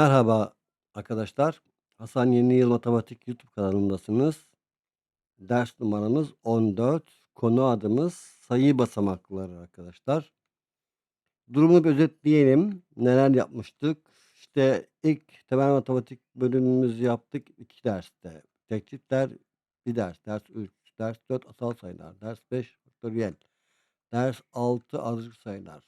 Merhaba arkadaşlar. Hasan Yeni Yıl Matematik YouTube kanalındasınız. Ders numaramız 14. Konu adımız sayı basamakları arkadaşlar. Durumu bir özetleyelim. Neler yapmıştık? İşte ilk temel matematik bölümümüzü yaptık. iki derste. Tek çiftler bir ders. Ders 3. Ders 4 asal sayılar. Ders 5 faktöriyel. Ders 6 ardışık sayılar.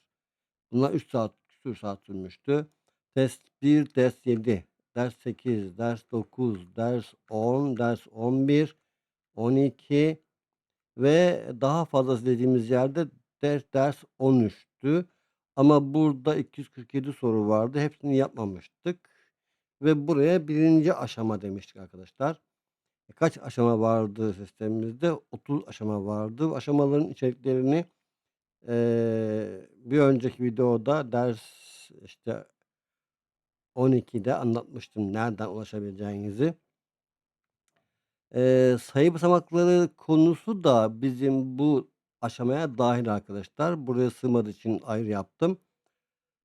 Bunlar 3 saat, küsur saat sürmüştü. Test 1, test 7, ders 8, ders 9, ders 10, ders 11, 12 ve daha fazlası dediğimiz yerde ders, ders 13'tü. Ama burada 247 soru vardı. Hepsini yapmamıştık. Ve buraya birinci aşama demiştik arkadaşlar. E, kaç aşama vardı sistemimizde? 30 aşama vardı. Aşamaların içeriklerini eee, bir önceki videoda ders işte 12'de anlatmıştım nereden ulaşabileceğinizi. Eee, sayı basamakları konusu da bizim bu aşamaya dahil arkadaşlar. Buraya sığmadığı için ayrı yaptım.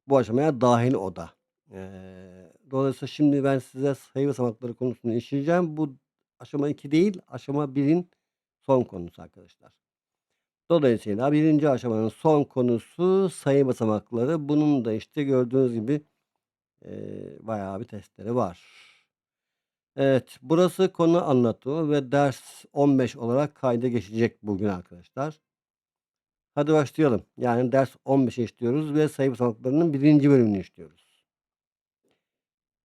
Bu aşamaya dahil o da. Eee, dolayısıyla şimdi ben size sayı basamakları konusunu işleyeceğim. Bu aşama 2 değil, aşama 1'in son konusu arkadaşlar. Dolayısıyla birinci aşamanın son konusu sayı basamakları. Bunun da işte gördüğünüz gibi eee, bayağı bir testleri var. Evet, burası konu anlatımı ve ders 15 olarak kayda geçecek bugün arkadaşlar. Hadi başlayalım. Yani ders 15'i işliyoruz ve sayı basamaklarının birinci bölümünü işliyoruz.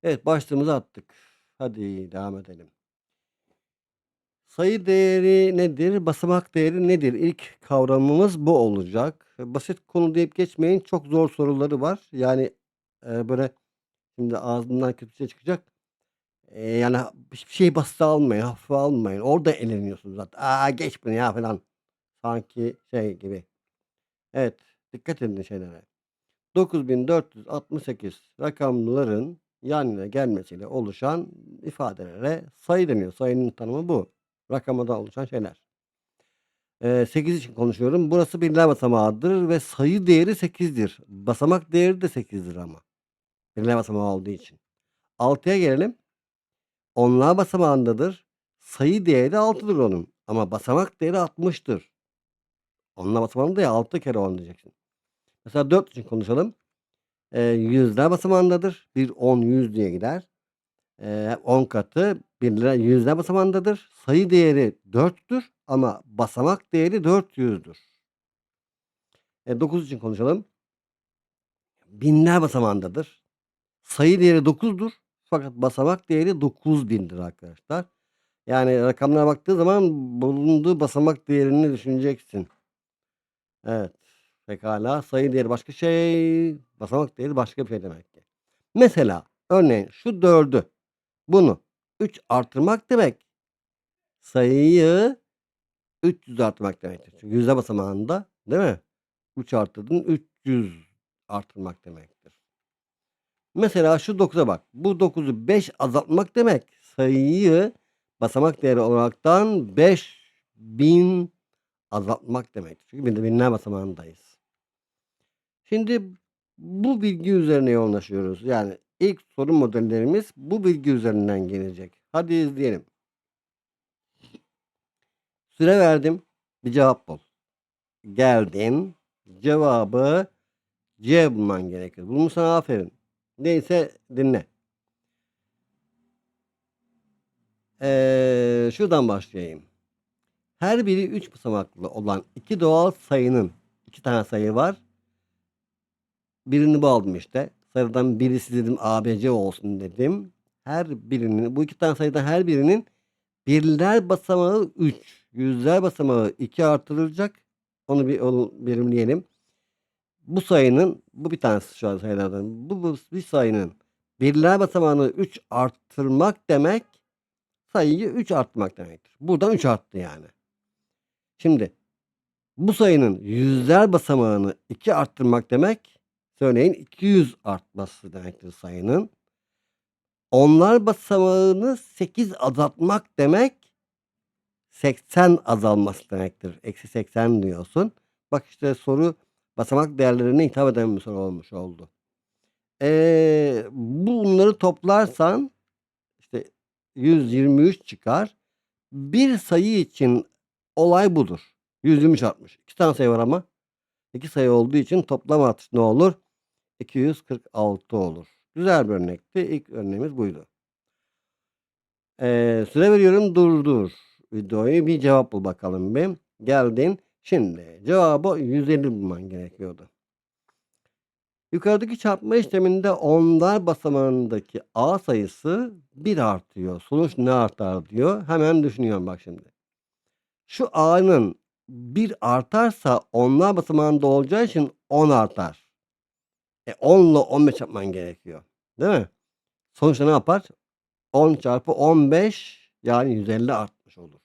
Evet, başlığımızı attık. Hadi devam edelim. Sayı değeri nedir? Basamak değeri nedir? İlk kavramımız bu olacak. Basit konu deyip geçmeyin. Çok zor soruları var. Yani e, böyle şimdi ağzından kötü şey çıkacak. E, yani hiçbir şey basit almayın, hafife almayın. Orada eleniyorsunuz zaten. Aa geç bunu ya falan. Sanki şey gibi. Evet, dikkat edin şeylere. 9468 rakamların yan yana gelmesiyle oluşan ifadelere sayı deniyor. Sayının tanımı bu. Rakamada oluşan şeyler. Eee, 8 için konuşuyorum. Burası birler basamağıdır ve sayı değeri 8'dir. Basamak değeri de 8'dir ama. Birler basamağı olduğu için. 6'ya gelelim. Onlar basamağındadır. Sayı değeri 6'dır onun. Ama basamak değeri 60'tır. Onlar basamağında ya 6 kere 10 diyeceksin. Mesela 4 için konuşalım. Eee, yüzler basamağındadır. 1, 10, 100 diye gider. Eee, 10 katı birler yüzler basamağındadır. Sayı değeri 4'tür ama basamak değeri 400'dür. E, 9 için konuşalım. Binler basamağındadır. Sayı değeri 9'dur fakat basamak değeri 9000'dir arkadaşlar. Yani rakamlara baktığı zaman bulunduğu basamak değerini düşüneceksin. Evet. Pekala. Sayı değeri başka şey, basamak değeri başka bir şey demek ki. Mesela örneğin şu 4'ü bunu 3 artırmak demek. Sayıyı 300 artırmak demektir. Çünkü yüzde basamağında değil mi? 3 artırdın 300 artırmak demektir. Mesela şu 9'a bak. Bu 9'u 5 azaltmak demek. Sayıyı basamak değeri olaraktan 5000 azaltmak demektir. Çünkü bir de binler basamağındayız. Şimdi bu bilgi üzerine yoğunlaşıyoruz. Yani ilk soru modellerimiz bu bilgi üzerinden gelecek. Hadi izleyelim. Süre verdim. Bir cevap bul. Geldin. Cevabı C bulman gerekir. Bulmuşsan aferin. Neyse dinle. Ee, şuradan başlayayım. Her biri 3 basamaklı olan iki doğal sayının iki tane sayı var. Birini bu aldım işte. Sayıdan birisi dedim ABC olsun dedim. Her birinin bu iki tane sayıdan her birinin birler basamağı 3. Yüzler basamağı 2 artırılacak. Onu bir onu birimleyelim. Bu sayının bu bir tanesi şu an sayılardan. Bu, bu bir sayının birler basamağını 3 arttırmak demek sayıyı 3 arttırmak demektir. Buradan 3 arttı yani. Şimdi bu sayının yüzler basamağını 2 arttırmak demek örneğin 200 artması demektir sayının. Onlar basamağını 8 azaltmak demek 80 azalması demektir. Eksi 80 diyorsun. Bak işte soru basamak değerlerine hitap eden bir soru olmuş oldu. Eee, bunları toplarsan işte 123 çıkar. Bir sayı için olay budur. 123 artmış. 2 tane sayı var ama. 2 sayı olduğu için toplam artış ne olur? 246 olur. Güzel bir örnekti. İlk örneğimiz buydu. Eee, süre veriyorum durdur videoyu. Bir cevap bul bakalım bir. Geldin. Şimdi cevabı 150 bulman gerekiyordu. Yukarıdaki çarpma işleminde onlar basamağındaki A sayısı 1 artıyor. Sonuç ne artar diyor. Hemen düşünüyorum bak şimdi. Şu A'nın 1 artarsa onlar basamağında olacağı için 10 artar. E 10 ile 15 yapman gerekiyor. Değil mi? Sonuçta ne yapar? 10 çarpı 15 yani 150 artmış olur.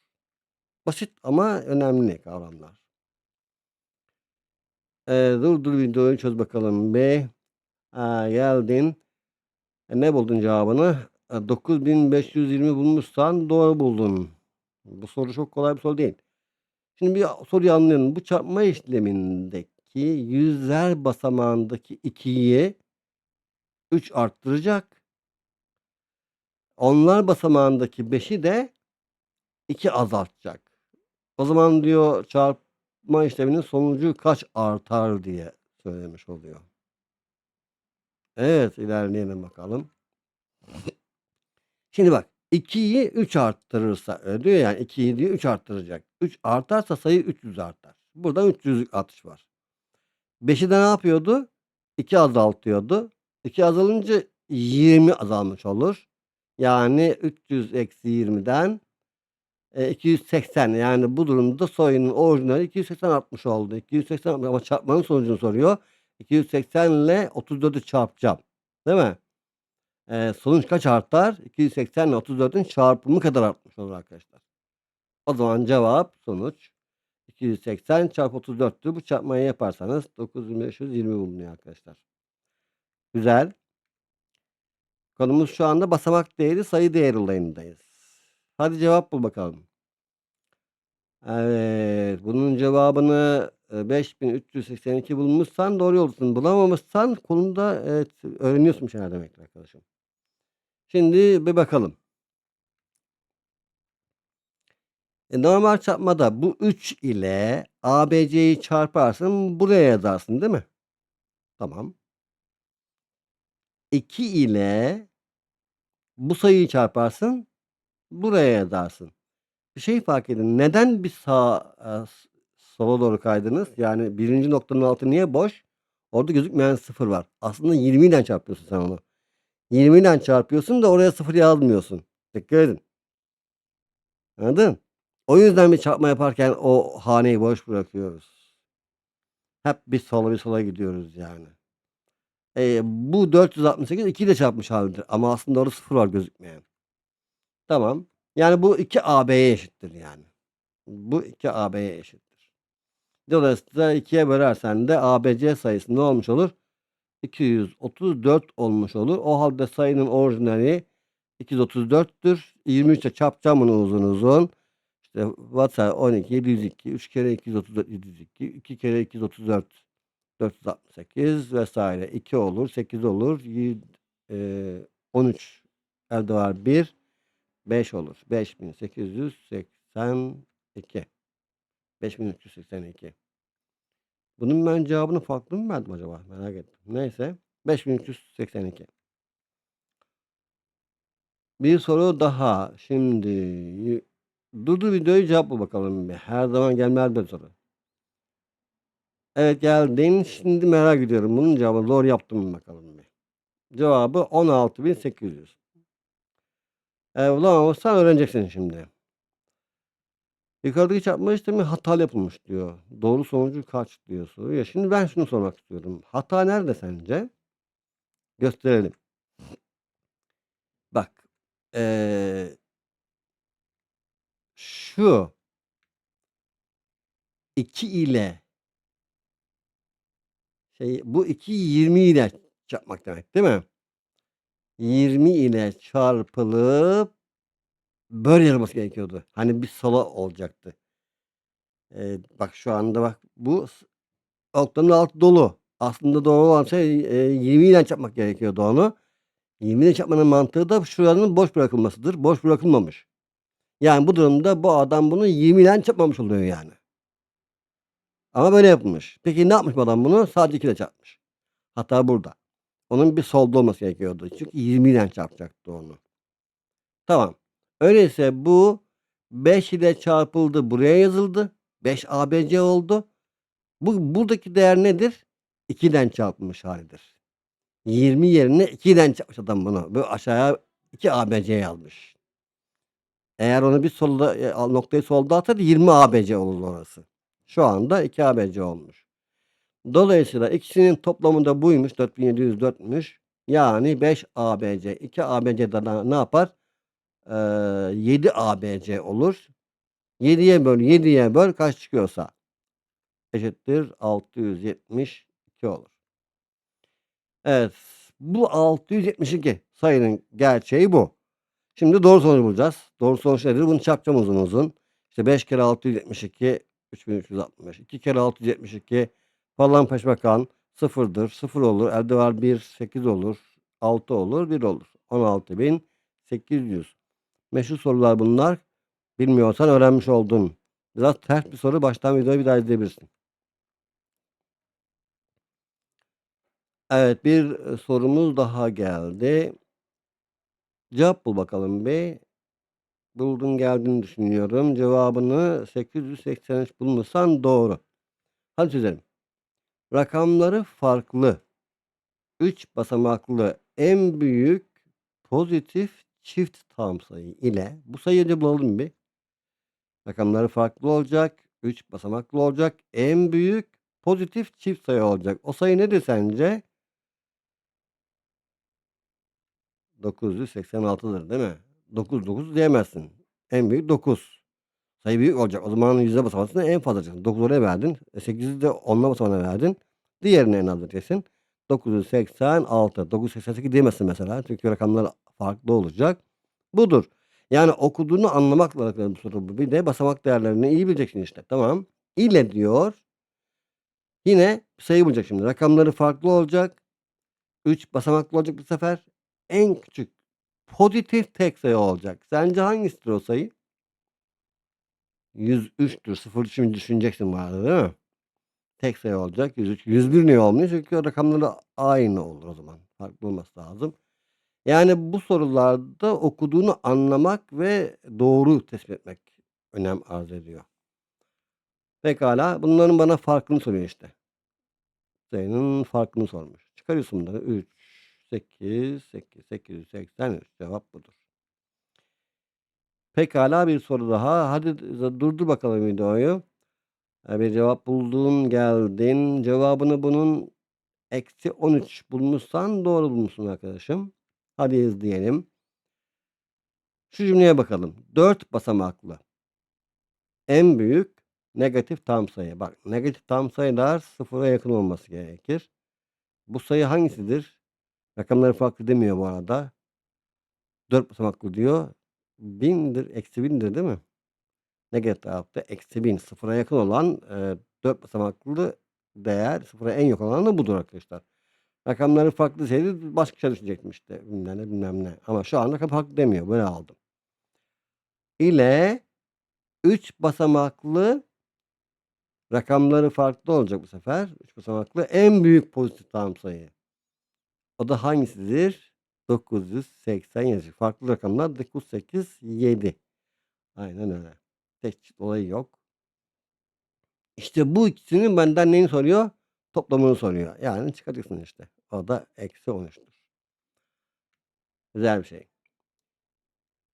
Basit ama önemli kavramlar. Eee, dur dur videoyu çöz bakalım bir. Ha, geldin. E, ne buldun cevabını? E, 9520 bulmuşsan doğru buldun. Bu soru çok kolay bir soru değil. Şimdi bir soruyu anlayalım. Bu çarpma işlemindeki yüzler basamağındaki 2'yi 3 arttıracak. Onlar basamağındaki 5'i de 2 azaltacak. O zaman diyor çarpma işleminin sonucu kaç artar diye söylemiş oluyor. Evet ilerleyelim bakalım. Şimdi bak 2'yi 3 arttırırsa öyle diyor yani 2'yi diyor 3 arttıracak. 3 artarsa sayı 300 artar. Buradan 300'lük artış var. 5'i de ne yapıyordu? 2 azaltıyordu. 2 azalınca 20 azalmış olur. Yani 300 eksi 20'den e, 280 yani bu durumda sayının orijinali 280 artmış oldu. 280 ama çarpmanın sonucunu soruyor. 280 ile 34'ü çarpacağım. Değil mi? Eee, sonuç kaç artar? 280 ile 34'ün çarpımı kadar artmış olur arkadaşlar. O zaman cevap sonuç 280 çarpı 34'tü. Bu çarpmayı yaparsanız 9520 bulunuyor arkadaşlar. Güzel. Konumuz şu anda basamak değeri sayı değeri olayındayız. Hadi cevap bul bakalım. Evet. Bunun cevabını e, 5382 bulmuşsan doğru yoldasın. Bulamamışsan konuda evet, öğreniyorsun şeyler demektir arkadaşım. Şimdi bir bakalım. E, normal çarpmada bu 3 ile ABC'yi çarparsın buraya yazarsın değil mi? Tamam. 2 ile bu sayıyı çarparsın buraya yazarsın. Şey fark edin. Neden bir sağ e, sola doğru kaydınız? Yani birinci noktanın altı niye boş? Orada gözükmeyen sıfır var. Aslında 20 ile çarpıyorsun sen onu. 20 ile çarpıyorsun da oraya sıfır yazmıyorsun. Dikkat edin. Anladın? O yüzden bir çarpma yaparken o haneyi boş bırakıyoruz. Hep bir sola bir sola gidiyoruz yani. E, bu 468 2 ile çarpmış halidir. Ama aslında orada sıfır var gözükmeyen. Tamam. Yani bu 2 AB'ye eşittir yani. Bu 2 AB'ye eşittir. Dolayısıyla 2'ye bölersen de ABC sayısı ne olmuş olur? 234 olmuş olur. O halde sayının orijinali 234'tür. 23 ile çarpacağım bunu uzun uzun. İşte WhatsApp 12, 702, 3 kere 234, 702, 2 kere 234, 468 vesaire. 2 olur, 8 olur, y- e, 13 elde var 1, 5 olur. 5882. 5382. Bunun ben cevabını farklı mı verdim acaba? Merak ettim. Neyse. 5382. Bir soru daha. Şimdi durdur videoyu cevap bul bakalım. Her zaman gelmez bir soru. Evet geldin. Şimdi merak ediyorum. Bunun cevabını doğru yaptım bakalım. Cevabı 16800. E, bulamazsan öğreneceksin şimdi. Yukarıdaki çarpma işlemi hatalı yapılmış diyor. Doğru sonucu kaç diyor soruyor. Şimdi ben şunu sormak istiyorum. Hata nerede sence? Gösterelim. Bak. eee, şu 2 ile şey bu 2 20 ile çarpmak demek değil mi? 20 ile çarpılıp böyle yazılması gerekiyordu. Hani bir sola olacaktı. Eee, bak şu anda bak bu noktanın altı dolu. Aslında doğru olan şey, eee, 20 ile çarpmak gerekiyordu onu. 20 ile çarpmanın mantığı da şuranın boş bırakılmasıdır. Boş bırakılmamış. Yani bu durumda bu adam bunu 20 ile çarpmamış oluyor yani. Ama böyle yapılmış. Peki ne yapmış bu adam bunu? Sadece 2 ile çarpmış. Hata burada. Onun bir solda olması gerekiyordu. Çünkü 20 ile çarpacaktı onu. Tamam. Öyleyse bu 5 ile çarpıldı, buraya yazıldı. 5 ABC oldu. Bu buradaki değer nedir? 2'den çarpılmış hâlidir. 20 yerine 2'den çarpmış adam bunu. Böyle aşağıya 2 ABC yazmış. Eğer onu bir solda, eee, noktayı solda atsaydı 20 ABC olurdu orası. Şu anda 2 ABC olmuş. Dolayısıyla ikisinin toplamı da buymuş. 4704'müş. Yani 5 ABC. 2 ABC de na ne yapar? Eee, 7 ABC olur. 7'ye böl, 7'ye böl kaç çıkıyorsa. Eşittir 672 olur. Evet. Bu 672 sayının gerçeği bu. Şimdi doğru sonucu bulacağız. Doğru sonuç nedir? Bunu çarpacağım uzun uzun. İşte 5 kere 672 3360. 2 kere 672 falan peşbakan sıfırdır. 0 olur. Elde var 1 8 olur. 6 olur. 1 olur. 16800. Meşhur sorular bunlar. Bilmiyorsan öğrenmiş oldun. Biraz ters bir soru. Baştan videoyu bir daha izleyebilirsin. Evet, bir, eee, sorumuz daha geldi. Cevap bul bakalım bir. Buldun geldiğini düşünüyorum. Cevabını 883 bulmuşsan doğru. Hadi çözelim. Rakamları farklı 3 basamaklı en büyük pozitif çift tam sayı ile bu sayıyı önce bulalım bir. Rakamları farklı olacak. 3 basamaklı olacak. En büyük pozitif çift sayı olacak. O sayı nedir sence? 986'dır değil mi? 9 9 diyemezsin. En büyük 9. Sayı büyük olacak. O zaman yüzde basamaklı en fazla alacaksın. 9'u oraya verdin. E, 8'i de onla basamağına verdin. Diğerine en az vereceksin. 986. 988 diyemezsin mesela. Çünkü rakamlar farklı olacak. Budur. Yani okuduğunu anlamakla alakalı bir soru. Bir de basamak değerlerini iyi bileceksin işte. Tamam. İle diyor. Yine sayı bulacak şimdi. Rakamları farklı olacak. 3 basamaklı olacak bu sefer. En küçük pozitif tek sayı olacak. Sence hangisidir o sayı? 103'tür. 0 için düşüneceksin bu arada değil mi? Tek sayı olacak. 103. 101 niye olmuyor? Çünkü rakamları aynı olur o zaman. Farklı olması lazım. Yani bu sorularda okuduğunu anlamak ve doğru tespit etmek önem arz ediyor. Pekâlâ. Bunların bana farkını soruyor işte. Sayının farkını sormuş. Çıkarıyorsun bunları. 3, 8, 8, 883. Cevap budur. Pekâlâ bir soru daha. Hadi durdur bakalım videoyu. Eee, bir cevap buldun, geldin. Cevabını bunun eksi 13 bulmuşsan doğru bulmuşsun arkadaşım. Hadi izleyelim. Şu cümleye bakalım. 4 basamaklı en büyük negatif tam sayı. Bak negatif tam sayılar sıfıra yakın olması gerekir. Bu sayı hangisidir? Rakamları farklı demiyor bu arada. 4 basamaklı diyor. 1000'dir, eksi 1000'dir değil mi? Negatif tarafta eksi 1000 sıfıra yakın olan, eee, 4 basamaklı değer sıfıra en yakın olan da budur arkadaşlar. Rakamları farklı deseydi başka şey düşünecektim işte. Bilmem ne, bilmem ne. Ama şu an rakam farklı demiyor. Böyle aldım. İle 3 basamaklı rakamları farklı olacak bu sefer. 3 basamaklı en büyük pozitif tam sayı. O da hangisidir? 987. Farklı rakamlar 987. Aynen öyle. Tek olayı yok. İşte bu ikisinin benden neyini soruyor? Toplamını soruyor. Yani çıkaracaksın işte. O da eksi 13'tür. Güzel bir şey.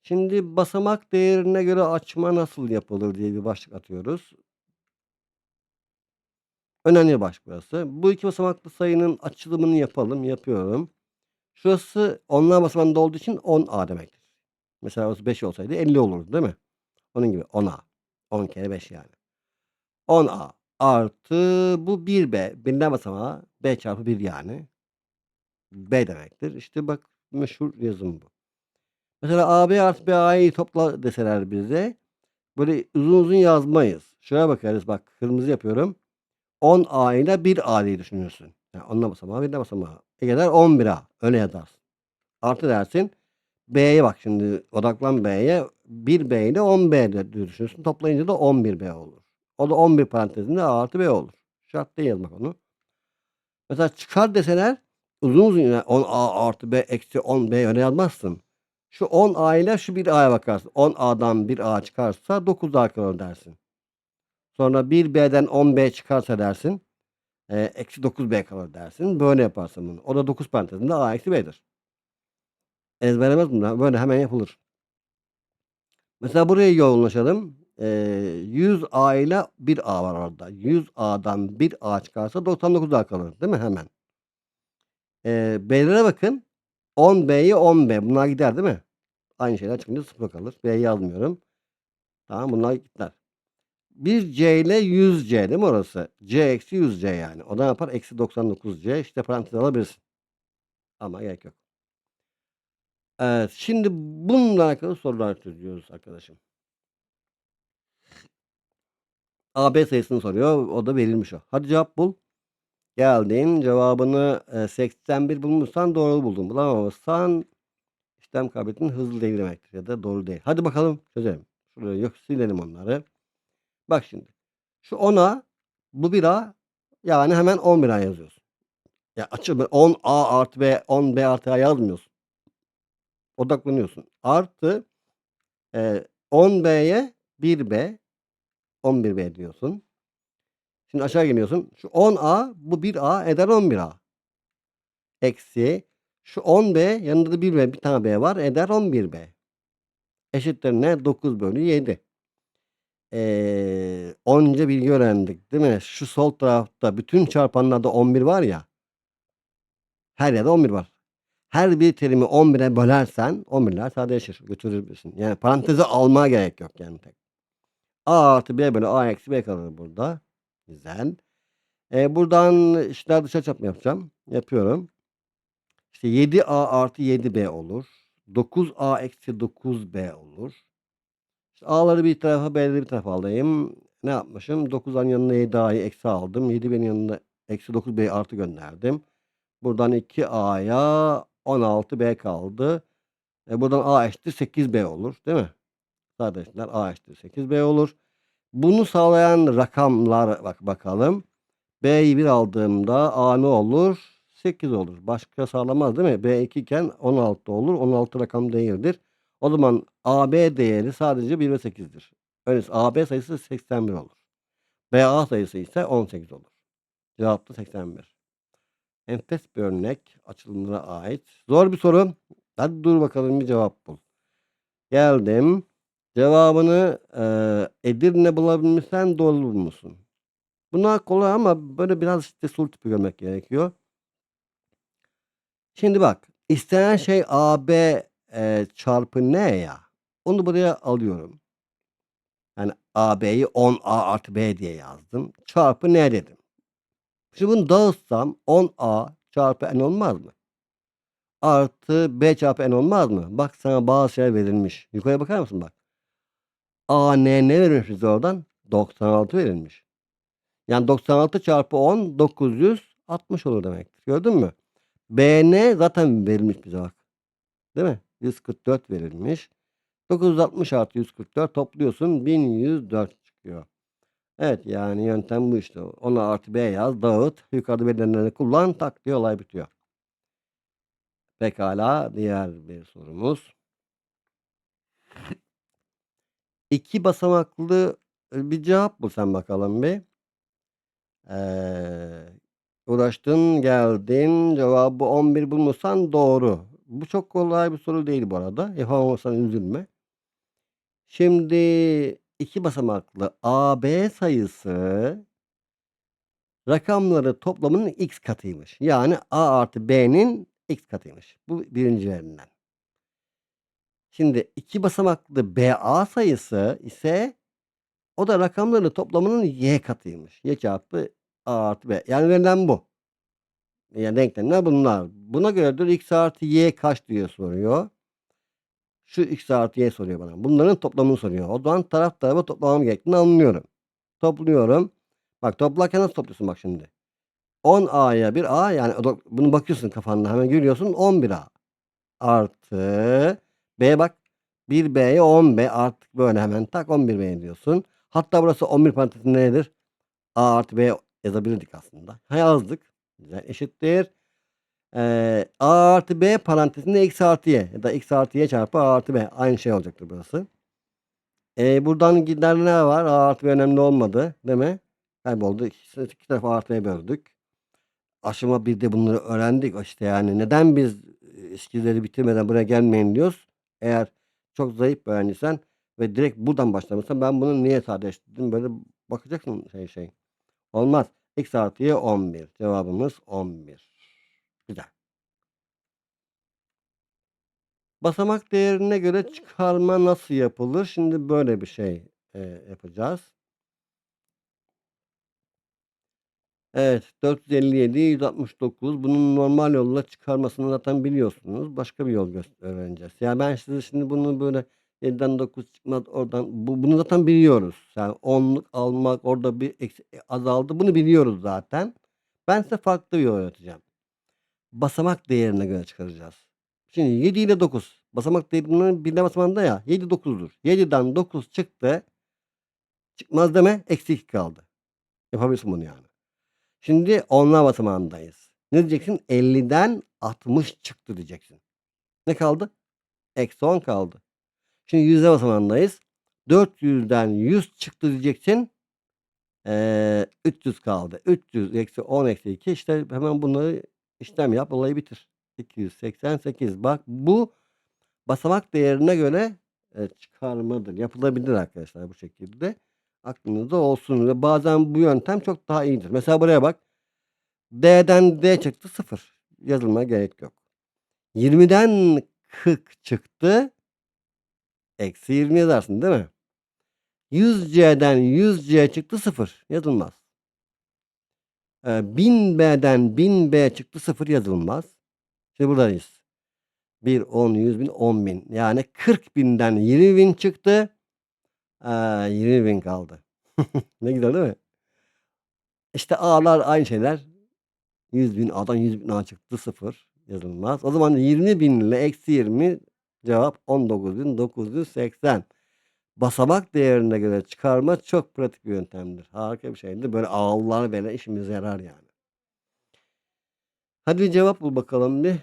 Şimdi basamak değerine göre açma nasıl yapılır diye bir başlık atıyoruz. Önemli başlık burası. Bu 2 basamaklı sayının açılımını yapalım. Yapıyorum. Şurası onlar basamağında olduğu için 10A demektir. Mesela orası 5 olsaydı 50 olurdu değil mi? Onun gibi 10A. 10 kere 5 yani. 10A artı bu 1B. Binden basamağı B çarpı 1 yani. B demektir. İşte bak meşhur yazım bu. Mesela AB artı BA'yı topla deseler bize böyle uzun uzun yazmayız. Şuraya bakarız bak kırmızı yapıyorum. 10A ile 1A diye düşünüyorsun. Yani onla basamağı, birle basamağı. Ege'ler 11A. Öyle yazarsın. Artı dersin. B'ye bak şimdi odaklan B'ye. 1B ile 10B de düşünürsün. Toplayınca da 11B olur. O da 11 parantezinde A artı B olur. Şart değil yazmak onu. Mesela çıkar deseler uzun uzun yani 10A artı B eksi 10B öyle yazmazsın. Şu 10A ile şu 1A'ya bakarsın. 10A'dan 1A çıkarsa 9A kalır dersin. Sonra 1B'den 10B çıkarsa dersin. E, eksi 9B kalır dersin. Böyle yaparsın bunu. O da 9 parantezinde A eksi B'dir. Ezberlemez bunlar. Böyle hemen yapılır. Mesela buraya yoğunlaşalım. Eee 100A ile 1A var orada. 100A'dan 1A çıkarsa 99A kalır. Değil mi? Hemen. Eee B'lere bakın. 10B'ye 10B. Bunlar gider değil mi? Aynı şeyler çıkınca 0 kalır. B'yi yazmıyorum. Tamam bunlar gider. 1C ile 100C değil mi orası? C eksi 100C yani. O da yapar? Eksi 99C. İşte parantez alabilirsin. Ama gerek yok. Evet. Şimdi bununla alakalı sorular çözüyoruz arkadaşım. AB sayısını soruyor. O da verilmiş o. Hadi cevap bul. Geldin. Cevabını e, 81 bulmuşsan doğru buldun. Bulamamışsan işlem kabiliyetin hızlı değil demektir. Ya da doğru değil. Hadi bakalım çözelim. Şuraya yok silelim onları. Bak şimdi. Şu 10'a bu 1A yani hemen 11A yazıyorsun. Ya açı 10A artı B 10B artı A yazmıyorsun. Odaklanıyorsun. Artı e, 10B'ye 1B 11B diyorsun. Şimdi aşağı geliyorsun. Şu 10A bu 1A eder 11A. Eksi şu 10B yanında da 1B bir tane B var eder 11B. Eşittir ne? 9 bölü 7. Ee, onca bilgi öğrendik değil mi? Şu sol tarafta bütün çarpanlarda 11 var ya. Her yerde 11 var. Her bir terimi 11'e bölersen 11'ler sadeleşir. Götürürsün. Yani paranteze almaya gerek yok yani tek. A artı B bölü A eksi B kalır burada. Güzel. Ee, buradan işler dışa çarpma yapacağım. Yapıyorum. İşte 7A artı 7B olur. 9A eksi 9B olur. İşte A'ları bir tarafa B'leri bir tarafa alayım. Ne yapmışım? 9'dan yanına 7A'yı eksi aldım. 7B'nin yanına eksi 9B'yi artı gönderdim. Buradan 2A'ya 16B kaldı. E buradan A eşittir 8B olur. Değil mi? Sadeleşler A eşittir 8B olur. Bunu sağlayan rakamlar bak bakalım. B'yi 1 aldığımda A ne olur? 8 olur. Başka sağlamaz değil mi? B 2 iken 16 olur. 16 rakam değildir. O zaman AB değeri sadece 1 ve 8'dir. Öyleyse AB sayısı 81 olur. BA sayısı ise 18 olur. Cevap da 81. Enfes bir örnek açılımlara ait. Zor bir soru. Hadi dur bakalım bir cevap bul. Geldim. Cevabını e, Edirne bulabilmişsen doğru bulmuşsun. Bunlar kolay ama böyle biraz işte soru tipi görmek gerekiyor. Şimdi bak istenen şey AB e, çarpı ne ya? Onu buraya alıyorum. Yani AB'yi 10A artı B diye yazdım. Çarpı ne dedim. Şimdi bunu dağıtsam 10A çarpı N olmaz mı? Artı B çarpı N olmaz mı? Bak sana bazı şeyler verilmiş. Yukarıya bakar mısın bak. A, N ne verilmiş bize oradan? 96 verilmiş. Yani 96 çarpı 10 960 olur demektir. Gördün mü? BN zaten verilmiş bize bak. Değil mi? 144 verilmiş. 960 artı 144 topluyorsun 1104 çıkıyor. Evet yani yöntem bu işte. Ona artı B yaz, dağıt, yukarıda verilenleri kullan, tak diye olay bitiyor. Pekala diğer bir sorumuz. İki basamaklı bir cevap bul sen bakalım bir. Ee, uğraştın, geldin, cevabı 11 bulmuşsan doğru. Bu çok kolay bir soru değil bu arada. Yapamazsan üzülme. Şimdi iki basamaklı AB sayısı rakamları toplamının x katıymış. Yani A artı B'nin x katıymış. Bu birincilerinden. Şimdi iki basamaklı BA sayısı ise o da rakamların toplamının y katıymış. Y çarpı A artı B. Yani verilen bu. Yani denklemler bunlar. Buna göre x artı y kaç diye soruyor. Şu x artı y soruyor bana. Bunların toplamını soruyor. O zaman taraf tarafa toplamam gerektiğini anlıyorum. Topluyorum. Bak toplarken nasıl topluyorsun bak şimdi. 10A'ya bir A yani o da bunu bakıyorsun kafanda hemen görüyorsun 11A. Artı B'ye bak. 1B'ye 10B artık böyle hemen tak 11B diyorsun. Hatta burası 11 parantezi nedir? A artı B yazabilirdik aslında. Ha yazdık. Güzel eşittir. Eee, A artı B parantezinde eksi artı Y ya da eksi artı Y çarpı A artı B. Aynı şey olacaktır burası. Eee, buradan gider ne var? A artı B önemli olmadı. Değil mi? Kayboldu. İki, iki tarafı A artı B'ye böldük. Aşama 1'de bunları öğrendik. İşte yani neden biz ilişkileri bitirmeden buraya gelmeyin diyoruz. Eğer çok zayıf bir öğrenciysen ve direkt buradan başlamışsan ben bunu niye sadeleştirdim böyle bakacaksın şey şey. Olmaz. X artı Y 11. Cevabımız 11. Güzel. Basamak değerine göre çıkarma nasıl yapılır? Şimdi böyle bir şey eee, yapacağız. Evet 457 169 bunun normal yolla çıkarmasını zaten biliyorsunuz. Başka bir yol öğreneceğiz. Ya ben size şimdi bunu böyle 7'den 9 çıkmaz oradan bu, bunu zaten biliyoruz. Yani 10'luk almak orada bir e, azaldı bunu biliyoruz zaten. Ben size farklı bir yol öğreteceğim. Basamak değerine göre çıkaracağız. Şimdi 7 ile 9 basamak değerinin birle basamağında ya 7 9'dur. 7'den 9 çıktı. Çıkmaz deme eksi 2 kaldı. Yapabilirsin bunu yani. Şimdi onlar basamağındayız. Ne diyeceksin? 50'den 60 çıktı diyeceksin. Ne kaldı? Eksi 10 kaldı. Şimdi yüzde basamağındayız. 400'den 100 çıktı diyeceksin. Ee, 300 kaldı. 300 eksi 10 eksi 2 işte hemen bunları işlem yap olayı bitir. 288 bak bu basamak değerine göre e, çıkarmadır. Yapılabilir arkadaşlar bu şekilde. Aklınızda olsun ve bazen bu yöntem çok daha iyidir. Mesela buraya bak. D'den D çıktı 0. Yazılmaya gerek yok. 20'den 40 çıktı. Eksi 20 yazarsın değil mi? 100C'den 100C çıktı 0. Yazılmaz. Ee, 1000B'den 1000B çıktı 0 yazılmaz. Şimdi buradayız. 1, 10, 100 bin, 10 bin. Yani 40 binden 20 bin çıktı. Ee, 20 bin kaldı. ne güzel değil mi? İşte A'lar aynı şeyler. 100 bin A'dan 100 bin A çıktı 0 yazılmaz. O zaman 20 bin ile eksi 20 cevap 19.980. Basamak değerine göre çıkarma çok pratik bir yöntemdir. Harika bir şeydir. Böyle A'lar böyle işimize yarar yani. Hadi bir cevap bul bakalım bir.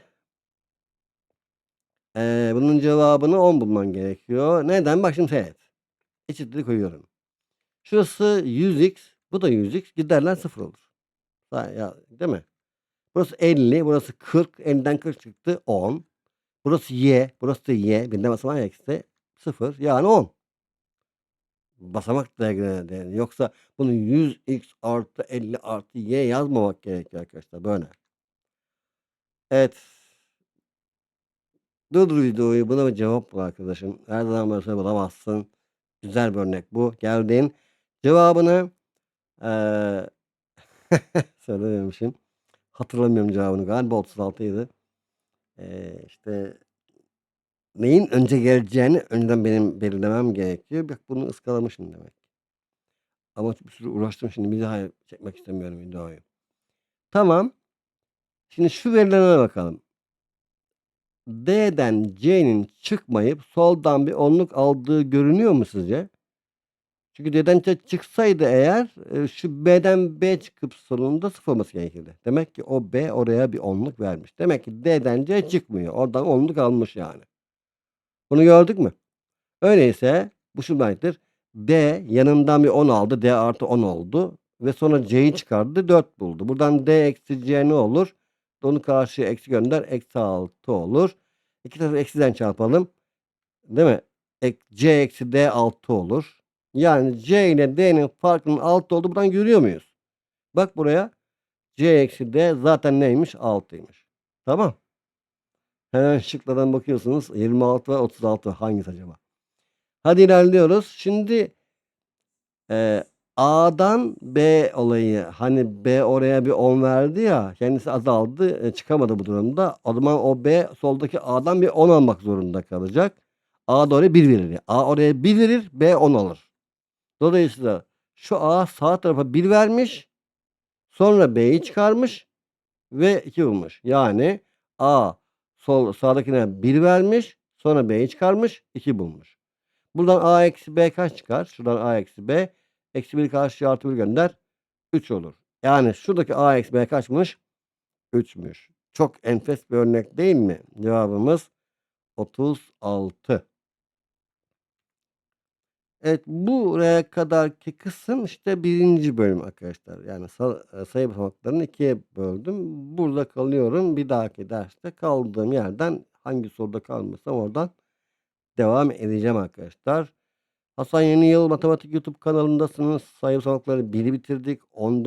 Ee, bunun cevabını 10 bulman gerekiyor. Neden? Bak şimdi seyret. Eşitliği koyuyorum. Şurası 100x. Bu da 100x. Giderler 0 olur. Ya, değil mi? Burası 50. Burası 40. 50'den 40 çıktı. 10. Burası y. Burası da y. Birinde basamak eksi 0. Yani 10. Basamak değerine Yoksa bunu 100x artı 50 artı y yazmamak gerekiyor arkadaşlar. Böyle. Evet. Durdur videoyu. Buna bir cevap bul arkadaşım. Her zaman böyle bulamazsın. Güzel bir örnek bu. Geldin. Cevabını ee, söylememişim. Hatırlamıyorum cevabını. Galiba 36 idi. Ee, işte neyin önce geleceğini önceden benim belirlemem gerekiyor. Bak bunu ıskalamışım demek. Ama bir sürü uğraştım şimdi bir daha çekmek istemiyorum videoyu. Tamam. Şimdi şu verilere bakalım. D'den C'nin çıkmayıp soldan bir onluk aldığı görünüyor mu sizce? Çünkü D'den C çıksaydı eğer e, şu B'den B çıkıp sonunda sıfır olması gerekirdi. Demek ki o B oraya bir onluk vermiş. Demek ki D'den C çıkmıyor. Oradan onluk almış yani. Bunu gördük mü? Öyleyse bu şu demektir. D yanından bir 10 aldı. D artı 10 oldu. Ve sonra C'yi çıkardı. 4 buldu. Buradan D eksi C ne olur? Onu karşıya eksi gönder. Eksi 6 olur. İki tarafı eksiden çarpalım. Değil mi? C eksi D 6 olur. Yani C ile D'nin farkının 6 olduğu buradan görüyor muyuz? Bak buraya. C eksi D zaten neymiş? 6'ymış. Tamam. Hemen şıklardan bakıyorsunuz. 26 ve 36 hangisi acaba? Hadi ilerliyoruz. Şimdi e, A'dan B olayı hani B oraya bir 10 verdi ya kendisi azaldı e, çıkamadı bu durumda. O zaman o B soldaki A'dan bir 10 almak zorunda kalacak. A da oraya 1 verir. A oraya 1 verir B 10 alır. Dolayısıyla şu A sağ tarafa 1 vermiş Sonra B'yi çıkarmış ve 2 bulmuş. Yani A sol sağdakine 1 vermiş. Sonra B'yi çıkarmış. 2 bulmuş. Buradan A eksi B kaç çıkar? Şuradan A eksi B. Eksi 1 karşıya artı 1 gönder. 3 olur. Yani şuradaki A eksi B kaçmış? 3'müş. Çok enfes bir örnek değil mi? Cevabımız 36. Evet buraya kadarki kısım işte birinci bölüm arkadaşlar. Yani sa- sayı basamaklarını ikiye böldüm. Burada kalıyorum. Bir dahaki derste kaldığım yerden hangi soruda kalmışsam oradan devam edeceğim arkadaşlar. Hasan Yeni Yıl Matematik YouTube kanalındasınız. Sayı basamakları 1'i bitirdik. 14